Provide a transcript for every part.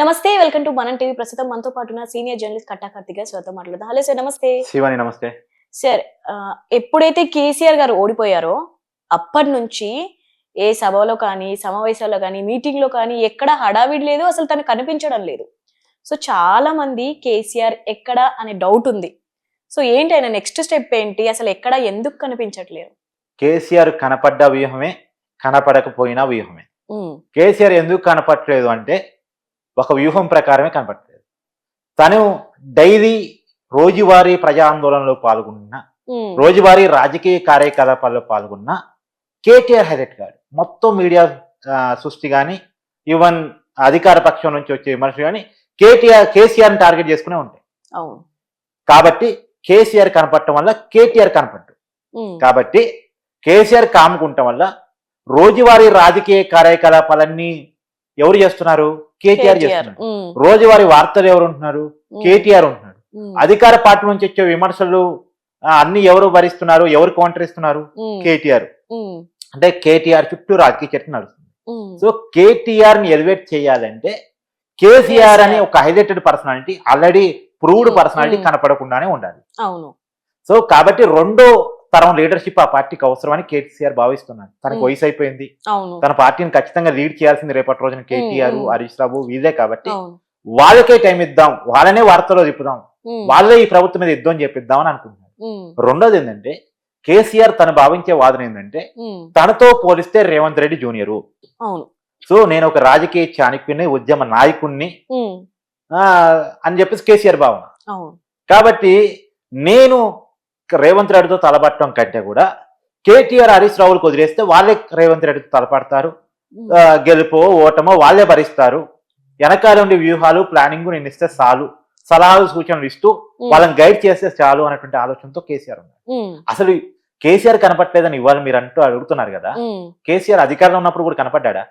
నమస్తే welcome to మనం TV. ప్రస్తుతం మనతో పాటు సీనియర్ జర్నలిస్ట్ కట్టా కార్తిక్ గారు స్వతం మాట్లాడదాం. హలో సార్ నమస్తే. శివాని నమస్తే. సార్ ఎప్పుడైతే కేసీఆర్ గారు ఓడిపోయారో అప్పటి నుంచి ఏ సభలో కానీ సమావేశాల్లో కానీ మీటింగ్లో కానీ ఎక్కడ హడావిడి లేదు అసలు తను కనిపించడం లేదు. సో చాలా మంది కేసీఆర్ ఎక్కడ అనే డౌట్ ఉంది. సో ఏంటి ఆయన నెక్స్ట్ స్టెప్ ఏంటి? అసలు ఎక్కడ ఎందుకు కనిపించట్లేరు కేసీఆర్ కనపడ్డ వ్యూహమే కనపడకపోయినా వ్యూహమే. కేసీఆర్ ఎందుకు కనపడట్లేదు అంటే ఒక వ్యూహం ప్రకారమే కనపడట్లేదు తను డైలీ రోజువారీ ప్రజా ఆందోళనలో పాల్గొన్న రోజువారీ రాజకీయ కార్యకలాపాల్లో పాల్గొన్న కేటీఆర్ హైలైట్ గారు. మొత్తం మీడియా సృష్టి కానీ ఈవెన్ అధికార పక్షం నుంచి వచ్చే విమర్శలు కానీ కేటీఆర్ కేసీఆర్ని టార్గెట్ చేసుకునే ఉంటాయి. కాబట్టి కేసీఆర్ కనపడటం వల్ల కేటీఆర్ కనపడ్డు. కాబట్టి కేసీఆర్ కాముకుంటం వల్ల రోజువారీ రాజకీయ కార్యకలాపాలన్నీ ఎవరు చేస్తున్నారు? కేటీఆర్ చేస్తున్నారు. రోజువారీ వార్తలు ఎవరు ఉంటున్నారు? కేటీఆర్ ఉంటున్నాడు. ఉమ్, అధికార పార్టీ నుంచి వచ్చే విమర్శలు అన్ని ఎవరు భరిస్తున్నారు? ఎవరు కౌంటర్ ఇస్తున్నారు కేటీఆర్. అంటే కేటీఆర్ చుట్టూ రాజకీయ చర్చ నడుస్తుంది. సో కేటీఆర్ని ఎలివేట్ చేయాలంటే కేసీఆర్ అని. ఒక highlighted personality already proved personality. కనపడకుండానే ఉండాలి. అవును. సో కాబట్టి రెండో తరం లీడర్షిప్ ఆ పార్టీకి అవసరమని కేసీఆర్ భావిస్తున్నాడు. తనకు. వయసు అయిపోయింది తన పార్టీని ఖచ్చితంగా లీడ్ చేయాల్సింది రేపటి రోజున కేటీఆర్. హరీష్ రావు వీళ్ళే కాబట్టి వాళ్ళకే టైం ఇద్దాం. వాళ్ళనే వార్తలో తిప్పుదాం. ఉమ్, వాళ్ళే ఈ ప్రభుత్వం మీద యుద్ధం చెప్పిద్దాం అని రెండోది ఏంటంటే కేసీఆర్ తను భావించే వాదన ఏంటంటే తనతో పోలిస్తే రేవంత్ రెడ్డి జూనియరు. సో నేను ఒక రాజకీయ చాణక్యుని ఉద్యమ నాయకుణ్ణి అని చెప్పేసి కేసీఆర్ భావన. కాబట్టి నేను రేవంత్ రెడ్డితో తలపట్టడం కంటే కూడా కేటీఆర్ హరీష్ రావులకు వదిలేస్తే వాళ్ళే రేవంత్ రెడ్డితో తలపడతారు. గెలుపో ఓటమో వాళ్ళే భరిస్తారు. వెనకాల ఉండే వ్యూహాలు ప్లానింగ్ నేను ఇస్తే చాలు. సలహాలు సూచనలు ఇస్తూ వాళ్ళని గైడ్ చేస్తే చాలు అనేటువంటి ఆలోచనతో కేసీఆర్ ఉన్నారు. అసలు కేసీఆర్ కనపట్లేదని ఇవాళ మీరు అంటూ అడుగుతున్నారు కదా. కేసీఆర్ అధికారంలో ఉన్నప్పుడు కూడా కనపడ్డా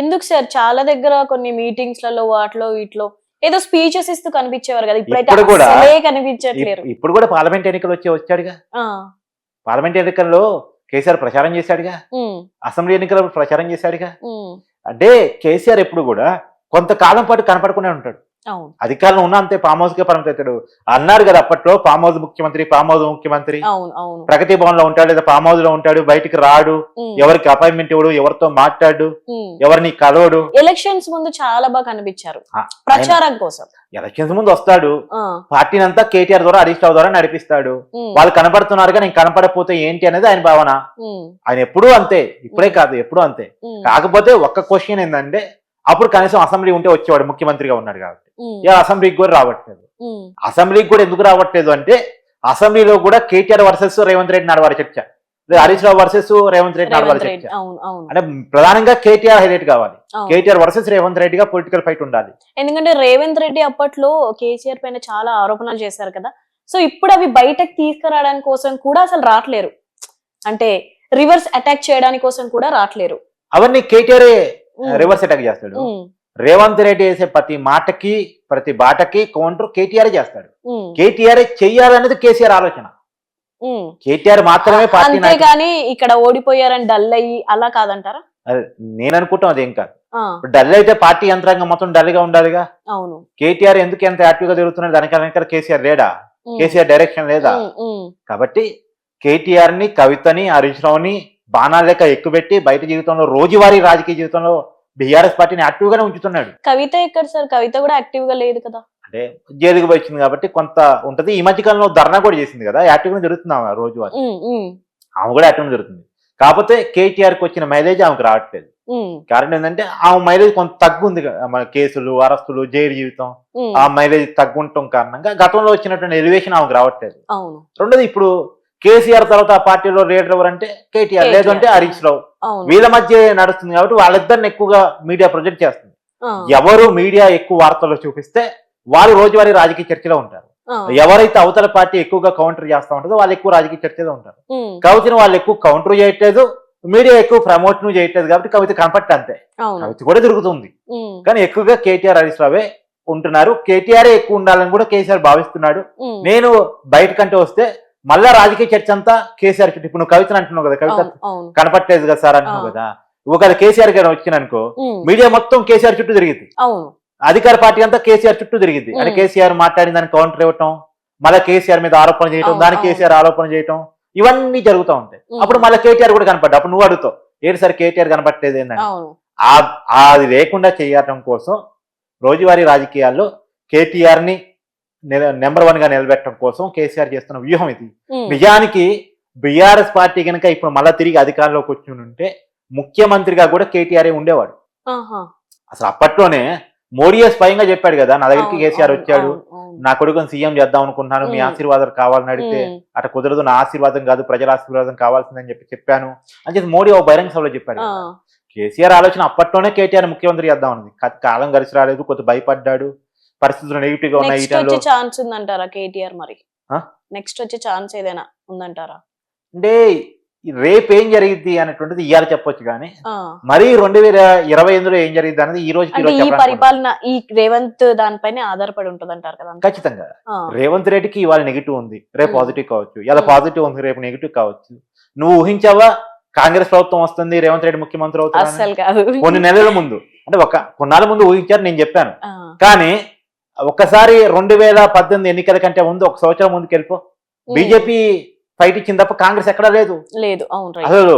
ఎందుకు సార్? చాలా దగ్గర కొన్ని మీటింగ్స్లలో వాటిలో వీటిలో ఏదో స్పీచెస్ ఇస్తూ కనిపించేవారు కదా ఇప్పుడైతే ఇప్పుడు కూడా అసలే కనిపించట్లేరు. ఇప్పుడు కూడా పార్లమెంట్ ఎన్నికలు వచ్చి వచ్చాడుగా? పార్లమెంట్ ఎన్నికల్లో కేసీఆర్ ప్రచారం చేశాడుగా? అసెంబ్లీ ఎన్నికల్లో ప్రచారం చేశాడుగా? అంటే కేసీఆర్ ఎప్పుడు కూడా కొంతకాలం పాటు కనపడకుండా ఉంటాడు. అధికారంలో ఉన్న అంతే ఫామ్ హౌస్గా పరిమితాడు అన్నారు కదా అప్పట్లో ఫామ్ హౌస్ ముఖ్యమంత్రి ఫామ్ హౌస్ ముఖ్యమంత్రి. ప్రగతి భవన్లో ఉంటాడు లేదా ఫామ్ హౌస్లో ఉంటాడు బయటికి రాడు. ఎవరికి అపాయింట్మెంట్ ఇవ్వడు ఎవరితో మాట్లాడు. ఎవరిని కలవడు. ఎలక్షన్స్ ముందు చాలా బాగా కనిపించారు. ప్రచారం కోసం. ఎలక్షన్స్ ముందు వస్తాడు. పార్టీని అంతా కేటీఆర్ ద్వారా హరీష్ రావు ద్వారా నడిపిస్తాడు. వాళ్ళు కనపడుతున్నారుగా నేను కనపడకపోతే ఏంటి అనేది ఆయన భావన. ఆయన ఎప్పుడూ అంతే ఇప్పుడే కాదు ఎప్పుడూ అంతే. కాకపోతే ఒక్క క్వశ్చన్ ఏంటంటే అప్పుడు కనీసం అసెంబ్లీ ఉంటే వచ్చేవాడు ముఖ్యమంత్రిగా ఉన్నాడు కాబట్టి ఇలా అసెంబ్లీకి కూడా రావట్లేదు. అసెంబ్లీకి కూడా ఎందుకు రావట్లేదు అంటే అసెంబ్లీలో కూడా కేటీఆర్ వర్సెస్ రేవంత్ రెడ్డి నడవాలి చర్చ. హరీష్ రావు వర్సెస్ రేవంత్ రెడ్డి నడవాలి రెడ్డి చర్చ అంటే ప్రధానంగా కేటీఆర్ హైలైట్ కావాలి. కేటీఆర్ వర్సెస్ రేవంత్ రెడ్డిగా పొలిటికల్ ఫైట్ ఉండాలి. ఎందుకంటే రేవంత్ రెడ్డి అప్పట్లో కేసీఆర్ పైన చాలా ఆరోపణలు చేశారు కదా. సో ఇప్పుడు అవి బయటకు తీసుకురావడానికి కోసం కూడా అసలు రావట్లేరు అంటే రివర్స్ అటాక్ చేయడానికి కోసం కూడా రావట్లేరు అవన్నీ కేటీఆర్ రివర్స్ అటాక్ చేస్తాడు. రేవంత్ రెడ్డి వేసే ప్రతి మాటకి ప్రతి బాటకి కౌంటర్ కేటీఆర్ చేస్తాడు. కేటీఆర్ చెయ్యాలనేది కేసీఆర్ ఆలోచన. కేటీఆర్ మాత్రమే పార్టీ. అంతేగాని ఇక్కడ ఓడిపోయారని డల్ అయ్యి అలా కాదంటారా? అదే, నేను అనుకుంటాం అదేం కాదు. డల్ అయితే పార్టీ యంత్రాంగం మొత్తం డల్గా ఉండాలిగా. అవును. కేటీఆర్ ఎందుకు ఎంత యాక్టివ్గా తిరుగుతున్నాడు? దానికి వెనకాల కేసీఆర్ లేడా? కేసీఆర్ డైరెక్షన్ లేదా? కాబట్టి కేటీఆర్ని కవితని హరీష్ రావుని బాణాలు లెక్క ఎక్కుపెట్టి బయట జీవితంలో రోజువారీ రాజకీయ జీవితంలో బీఆర్ఎస్ పార్టీని యాక్టివ్ గానే ఉంచుతున్నాడు. కవిత ఎక్కడ సార్? కవిత కూడా యాక్టివ్గా లేదు కదా. అంటే జైలుకి వచ్చింది కాబట్టి కొంత ఉంటది. ఈ మధ్య కాలంలో ధర్నా కూడా చేసింది కదా. యాక్టివ్గా జరుగుతుంది ఆమె ఉమ్, ఆమె కూడా యాక్టివ్ జరుగుతుంది. కాకపోతే కేటీఆర్కి వచ్చిన మైలేజ్ ఆమెకు రావట్లేదు. కారణం ఏంటంటే ఆ మైలేజ్ కొంత తగ్గుంది కదా. మన కేసులు అరెస్టులు జైలు జీవితం. ఆ మైలేజ్ తగ్గుండటం కారణంగా గతంలో వచ్చినటువంటి ఎలివేషన్ ఆమెకు రావట్లేదు. రెండోది ఇప్పుడు కేసీఆర్ తర్వాత ఆ పార్టీలో లీడర్ ఎవరంటే కేటీఆర్. లేదంటే హరీష్ రావు. వీళ్ళ మధ్య నడుస్తుంది కాబట్టి వాళ్ళిద్దరిని ఎక్కువగా మీడియా ప్రొజెక్ట్ చేస్తుంది. ఎవరు మీడియా ఎక్కువ వార్తల్లో చూపిస్తే వాళ్ళు రోజువారీ రాజకీయ చర్చలో ఉంటారు. ఎవరైతే అవతల పార్టీ ఎక్కువగా కౌంటర్ చేస్తా ఉంటుందో వాళ్ళు ఎక్కువ రాజకీయ చర్చలో ఉంటారు. ఉమ్, కవితను వాళ్ళు ఎక్కువ కౌంటర్ చేయట్లేదు మీడియా ఎక్కువ ప్రమోట్ చేయట్లేదు కాబట్టి కవిత కనపట్ట అంతే. కవిత కూడా తిరుగుతుంది. ఉమ్, కానీ ఎక్కువగా కేటీఆర్ హరీష్ రావే ఉంటున్నారు. కేటీఆర్ ఎక్కువ ఉండాలని కూడా కేసీఆర్ భావిస్తున్నాడు. నేను బయట కంటే వస్తే మళ్ళా రాజకీయ చర్చ అంతా కేసీఆర్ చుట్టూ ఇప్పుడు నువ్వు కవితను అంటున్నావు కదా కవిత కనపట్టలేదు కదా సార్ అంటున్నావు. కదా. ఒకవేళ కేసీఆర్ గారు వచ్చిననుకో ఉమ్, మీడియా మొత్తం కేసీఆర్ చుట్టూ తిరిగింది. అధికార పార్టీ అంతా కేసీఆర్ చుట్టూ తిరిగింది. అంటే. కేసీఆర్ మాట్లాడిన దానికి కౌంటర్ ఇవ్వటం మళ్ళీ కేసీఆర్ మీద ఆరోపణ చేయటం దానికి అవును. కేసీఆర్ ఆరోపణ చేయటం ఇవన్నీ జరుగుతూ ఉంటాయి. అప్పుడు మళ్ళీ కేటీఆర్ కూడా కనపడ్డా? అప్పుడు నువ్వు అడుగుతావు ఏంటి సార్ కేటీఆర్ కనపట్టేది ఏంటంటే అది లేకుండా చేయటం కోసం రోజువారీ రాజకీయాల్లో కేటీఆర్ని నెంబర్ వన్గా నిలబెట్టడం కోసం కేసీఆర్ చేస్తున్న వ్యూహం ఇది. నిజానికి బీఆర్ఎస్ పార్టీ కనుక ఇప్పుడు మళ్ళా తిరిగి అధికారంలోకి వచ్చి ఉంటే ముఖ్యమంత్రిగా కూడా కేటీఆర్ ఉండేవాడు. అసలు అప్పట్లోనే మోడీయే స్వయంగా చెప్పాడు కదా నా దగ్గరికి కేసీఆర్ వచ్చాడు. నా కొడుకుని సీఎం చేద్దాం అనుకుంటున్నాను మీ ఉమ్. ఆశీర్వాదాలు కావాలని అడిగితే. అట కుదరదు నా ఆశీర్వాదం కాదు ప్రజల ఆశీర్వాదం కావాల్సిందని చెప్పి చెప్పాను అని చెప్పి మోడీ ఒక బహిరంగ సభలో చెప్పాడు. కేసీఆర్ ఆలోచన అప్పట్లోనే కేటీఆర్ ముఖ్యమంత్రి చేద్దాం కా- కాలం కలిసి రాలేదు కొద్ది భయపడ్డాడు పరిస్థితులు నెగిటివ్గా ఉన్నాయి ఈ నెక్స్ట్ టైంలో వచ్చే ఛాన్స్ ఉందంటారా కేటీఆర్ మరి ఆ? నెక్స్ట్ వచ్చే ఛాన్స్ ఏదైనా ఉందంటారా అంటే రేపు ఏం జరిగింది అనేటువంటిది ఇవాళ చెప్పొచ్చు కానీ ఆ. మరి రెండు వేల ఇరవై ఎనిమిదిలో ఏం జరిగింది అనేది ఈ రోజుకి ఈ అంటే రోజు ఈ చెప్పడానికి పరిపాలన ఈ రేవంత్ దానిపైనే ఆధారపడి ఉంటది అంటారు కదా అంతా? ఖచ్చితంగా ఆ. రేవంత్ రెడ్డికి ఇవాళ నెగిటివ్ ఉంది రేపు. పాజిటివ్ కావచ్చు ఇలా. పాజిటివ్ ఉంది రేపు నెగిటివ్ కావచ్చు నువ్వు ఊహించావా కాంగ్రెస్ ప్రభుత్వం వస్తుంది రేవంత్ రెడ్డి ముఖ్యమంత్రి అస్సలు కాదు కొన్ని నెలల ముందు అంటే ఒక కొన్నాళ్ళ ముందు ఊహించారు నేను చెప్పాను ఆ. కానీ ఒక్కసారి రెండు వేల పద్దెనిమిది ఎన్నికల కంటే ముందు ఒక సంవత్సరం ముందుకు వెళ్ళిపో. బీజేపీ ఫైట్ ఇచ్చిన తప్ప కాంగ్రెస్ ఎక్కడా లేదు. లేదు అసలు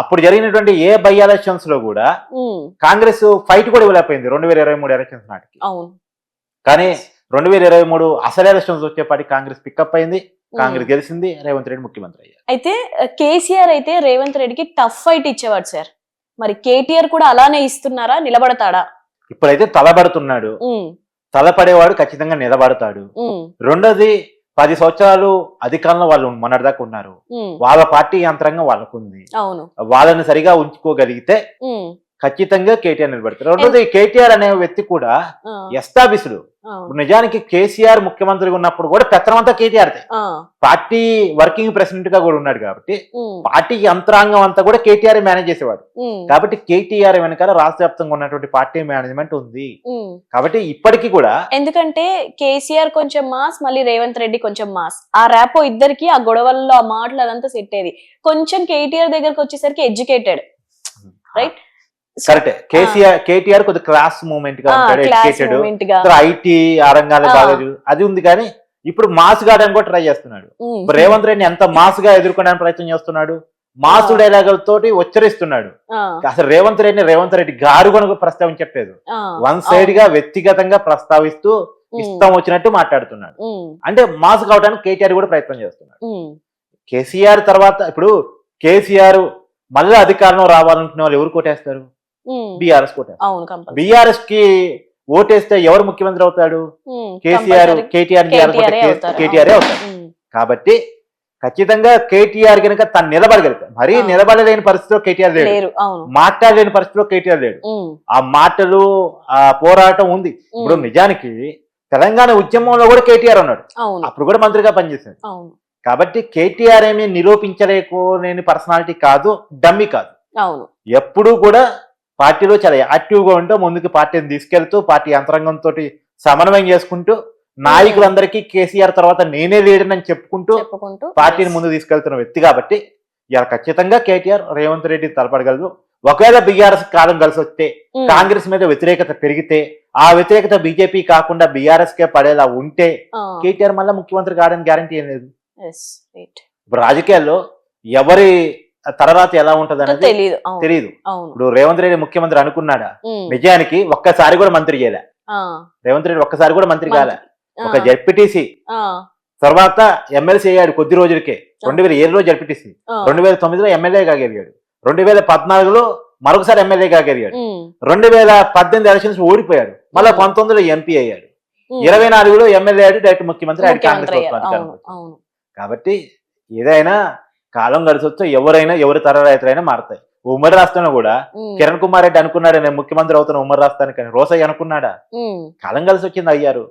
అప్పుడు జరిగినటువంటి ఏ బై ఎలక్షన్స్లో కూడా. కాంగ్రెస్ ఫైట్ కూడా ఇవ్వలేకపోయింది రెండు వేల ఇరవై మూడు ఎలక్షన్స్ నాటికి. కానీ రెండు వేల ఇరవై మూడు అసలు ఎలక్షన్స్ వచ్చేపాటి కాంగ్రెస్ పికప్ అయింది. కాంగ్రెస్ గెలిచింది రేవంత్ రెడ్డి ముఖ్యమంత్రి అయ్యారు. అయితే కేసీఆర్ అయితే రేవంత్ రెడ్డికి టఫ్ ఫైట్ ఇచ్చేవాడు సార్. మరి కేటీఆర్ కూడా అలానే ఇస్తున్నారా నిలబడతాడా? ఇప్పుడైతే తలబడుతున్నాడు. తలపడేవాడు ఖచ్చితంగా నిలబడతాడు. రెండోది పది సంవత్సరాలు అధికారంలో వాళ్ళు మొన్నటిదాకా ఉన్నారు. వాళ్ళ పార్టీ యంత్రాంగం వాళ్ళకు ఉంది అవును. వాళ్ళని సరిగా ఉంచుకోగలిగితే ఖచ్చితంగా కేటీఆర్ నిలబడతారు రెండోది కేటీఆర్ అనే వ్యక్తి కూడా ఎస్టాబ్లిష్డ్ నిజానికి కేసీఆర్ ముఖ్యమంత్రిగా ఉన్నప్పుడు కూడా పెత్తనం అంతా కేటీఆర్ పార్టీ వర్కింగ్ ప్రెసిడెంట్గా కూడా ఉన్నాడు కాబట్టి పార్టీ యంత్రాంగం అంతా కూడా కేటీఆర్ మేనేజ్ చేసేవాడు. కాబట్టి కేటీఆర్ వెనకాల రాష్ట్ర వ్యాప్తంగా ఉన్నటువంటి పార్టీ మేనేజ్మెంట్ ఉంది. కాబట్టి ఇప్పటికీ కూడా ఎందుకంటే కేసీఆర్ కొంచెం మాస్ మళ్ళీ రేవంత్ రెడ్డి కొంచెం మాస్. ఆ ర్యాపో ఇద్దరికి ఆ గొడవల్లో ఆ మాటలు అదంతా సెట్ అయ్యేది కొంచెం కేటీఆర్ దగ్గరకు వచ్చేసరికి ఎడ్యుకేటెడ్. రైట్? కరెక్టే. కేసీఆర్ కేటీఆర్ కొద్ది క్లాస్ మూమెంట్గా ఉంటాడు ఎడ్యుకేటెడ్ ఐటీ ఆ. రంగాలు. బాగా అది ఉంది కానీ ఇప్పుడు మాస్ గాడని కూడా ట్రై చేస్తున్నాడు. రేవంత్ రెడ్డి ఎంత మాస్గా ఎదుర్కోవడానికి ప్రయత్నం చేస్తున్నాడు? మాసు. డైలాగుల తోటి ఉచ్చరిస్తున్నాడు. అసలు రేవంత్ రెడ్డిని రేవంత్ రెడ్డి గారు కనుక ప్రస్తావించట్లేదు వన్ సైడ్గా వ్యక్తిగతంగా ప్రస్తావిస్తూ ఇష్టం వచ్చినట్టు మాట్లాడుతున్నాడు. అంటే మాస్ కావడానికి కేటీఆర్ కూడా ప్రయత్నం చేస్తున్నాడు. కేసీఆర్ తర్వాత ఇప్పుడు కేసీఆర్ మళ్ళీ అధికారంలో రావాలనుకునే వాళ్ళు ఎవరు కొట్టేస్తారు. బీఆర్ఎస్ బీఆర్ఎస్కి ఓటేస్తే ఎవరు ముఖ్యమంత్రి అవుతాడు? కేసీఆర్ కేటీఆర్. కేటీఆర్ అవుతాడు కాబట్టి ఖచ్చితంగా కేటీఆర్ కనుక తను నిలబడగలుగుతాడు మరీ. నిలబడలేని పరిస్థితిలో కేటీఆర్ లేడు. మాట్లాడలేని పరిస్థితిలో కేటీఆర్ లేడు. ఆ మాటలు ఆ పోరాటం ఉంది. ఇప్పుడు నిజానికి తెలంగాణ ఉద్యమంలో కూడా కేటీఆర్ ఉన్నాడు. అప్పుడు కూడా మంత్రిగా పనిచేశాడు. అవును. కాబట్టి కేటీఆర్ ఏమీ నిరూపించలేకోలేని పర్సనాలిటీ కాదు డమ్మి కాదు. ఎప్పుడూ కూడా పార్టీలో చాలా యాక్టివ్గా ఉంటూ ముందుకు పార్టీని తీసుకెళ్తూ పార్టీ యంత్రాంగంతో సమన్వయం చేసుకుంటూ నాయకులందరికీ కేసీఆర్ తర్వాత నేనే లీడర్ అని చెప్పుకుంటూ పార్టీని. ముందు తీసుకెళ్తున్న వ్యక్తి కాబట్టి ఇలా ఖచ్చితంగా కేటీఆర్ రేవంత్ రెడ్డి తలపడగలరు ఒకవేళ బీఆర్ఎస్ కాలం కలిసి వస్తే ఉమ్, కాంగ్రెస్ మీద వ్యతిరేకత పెరిగితే ఆ వ్యతిరేకత బీజేపీ కాకుండా బీఆర్ఎస్ కే పడేలా ఉంటే కేటీఆర్ మళ్ళీ ముఖ్యమంత్రి కావడానికి గ్యారంటీ ఏం లేదు. ఇప్పుడు రాజకీయాల్లో ఎవరి తర్వాత ఎలా ఉంటది అనేది తెలియదు అవును. ఇప్పుడు రేవంత్ రెడ్డి ముఖ్యమంత్రి అనుకున్నాడా? నిజానికి ఒక్కసారి కూడా మంత్రి చేయలే. రేవంత్ రెడ్డి ఒక్కసారి కూడా మంత్రి కాలే. ఒక జడ్పీటీసీ. తర్వాత ఎమ్మెల్సీ అయ్యాడు కొద్ది రోజులకే. రెండు వేల ఏడులో జడ్పీటీసీ. రెండు వేల తొమ్మిదిలో ఎమ్మెల్యేగా గెలిగాడు రెండు వేల పద్నాలుగులో మరొకసారి ఎమ్మెల్యేగా గెలిగాడు రెండు వేల పద్దెనిమిది ఎలక్షన్స్ ఓడిపోయాడు. మళ్ళీ. పంతొమ్మిదిలో ఎంపీ అయ్యాడు. ఇరవై నాలుగులో ఎమ్మెల్యే అయ్యాడు డైరెక్ట్ ముఖ్యమంత్రి కాబట్టి ఏదైనా కాలం కలిసి వస్తే ఎవరైనా ఎవరి తర రైతులైనా మారుతాయి. ఉమ్మడి రాష్ట్రంలో కూడా కిరణ్ కుమార్ రెడ్డి అనుకున్నాడు నేను ముఖ్యమంత్రి అవుతున్న ఉమ్మడి రాష్ట్రానికి అని రోసయ్య అనుకున్నాడా? కాలం కలిసి వచ్చింది అయ్యారు.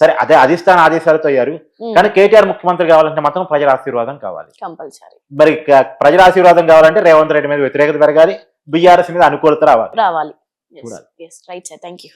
సరే అదే అధిష్టాన ఆదేశాలతో అయ్యారు. కానీ కేటీఆర్ ముఖ్యమంత్రి కావాలంటే మాత్రం ప్రజల ఆశీర్వాదం కావాలి. కంపల్సరీ. మరి ప్రజల ఆశీర్వాదం కావాలంటే రేవంత్ రెడ్డి మీద వ్యతిరేకత పెరగాలి. బీఆర్ఎస్ మీద అనుకూలత రావాలి. రావాలి. చూడాలి. Right sir thank you